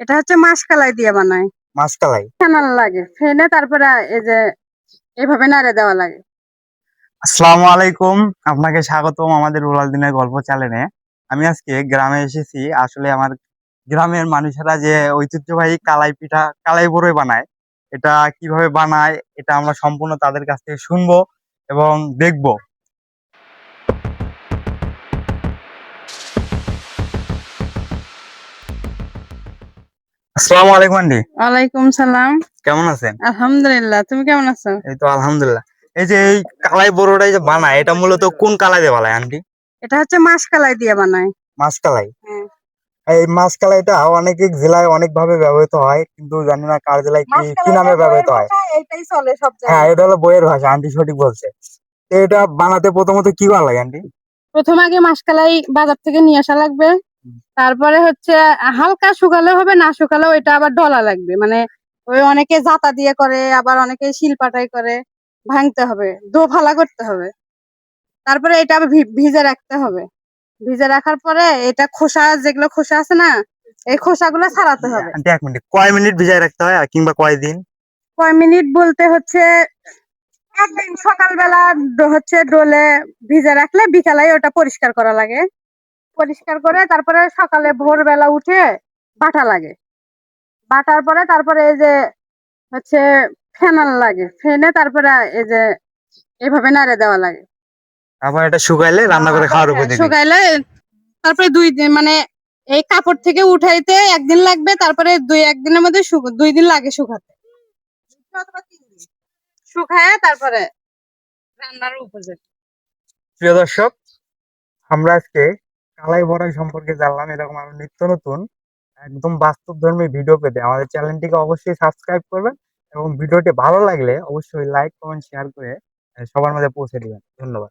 এটা হচ্ছে মাসকালাই দিয়ে বানায়। মাসকালাই ফেনাল লাগে। ফেনে তারপরে এই যে এভাবে নাড়ে দেওয়া লাগে। আসসালামু আলাইকুম আপনাকে স্বাগতম আমাদের রুরাল দিনের গল্প চ্যানেলে আমি আজকে গ্রামে এসেছি আসলে আমার গ্রামের মানুষেরা যে ঐতিহ্যবাহী কালাই পিঠা কালাই বড়ই বানায় এটা কীভাবে বানায় এটা আমরা সম্পূর্ণ তাদের কাছ থেকে শুনব এবং দেখব। আসসালামু আলাইকুম আন্টি। ওয়ালাইকুম সালাম। কেমন আছেন? আলহামদুলিল্লাহ তুমি কেমন আছো? এই তো আলহামদুলিল্লাহ। এই যে এই কালাই বড়টাই যে বানায় এটা মূলত কোন কালাই দিয়ে বানায় আন্টি? এটা হচ্ছে মাসকালাই দিয়ে বানায়। মাসকালাই হ্যাঁ। এই মাসকালাইটা অনেক জেলায় অনেক ভাবে ব্যবহৃত হয় কিন্তু জানি না কার জেলায় কি কি নামে ব্যবহৃত হয়। এইটাই চলে সব হ্যাঁ এটা হলো বইয়ের ভাষা আন্টি সঠিক বলছে। এটা বানাতে প্রথমত কি করা লাগে আন্টি? প্রথম আগে মাসকালাই বাজার থেকে নিয়ে আসা লাগবে। তারপরে হচ্ছে হালকা শুকালে হবে না শুকালেও এটা আবার ডলা লাগবে। মানে ওই অনেকে জাতা দিয়ে করে আবার অনেকে শিলপাটাই করে ভাঙতে হবে দো ফালা করতে হবে। তারপরে এটা আবার ভিজে রাখতে হবে। ভিজে রাখার পরে এটা খোসা যেগুলো খোসা আছে না এই খোসাগুলো ছাড়াতে হবে। এক মিনিট কয় মিনিট ভিজায় রাখতে হয় কিংবা কয় দিন? কয় মিনিট বলতে হচ্ছে একদিন সকালবেলা হচ্ছে ডোলে ভিজে রাখলে বিকালে ওটা পরিষ্কার করা লাগে। পরিষ্কার করে তারপরে সকালে ভোরবেলা উঠে বাটা লাগে। বাটার পরে তারপরে এই যে হচ্ছে ফেনাল লাগে। ফেনে তারপরে এই যে এভাবে নাড়ে দেওয়া লাগে। তারপর এটা শুকাইলে রান্না করে খাওয়ার উপর দিবি শুকাইলে তারপরে দুই দিন মানে এই কাপড় থেকে উঠাইতে একদিন লাগবে তারপরে দুই একদিনের মধ্যে দুই দিন লাগে শুকাতে। শুকায় তারপরে রান্নার উপযোগী। প্রিয় দর্শক আমরা আজকে কালাই বড়াই সম্পর্কে জানলাম, এরকম আরও নিত্য নতুন, একদম বাস্তব ধর্মী ভিডিও পেতে। আমাদের চ্যানেলটিকে অবশ্যই সাবস্ক্রাইব করবেন এবং ভিডিওটি ভালো লাগলে অবশ্যই লাইক কমেন্ট শেয়ার করে সবার মাঝে পৌঁছে দিবেন। ধন্যবাদ।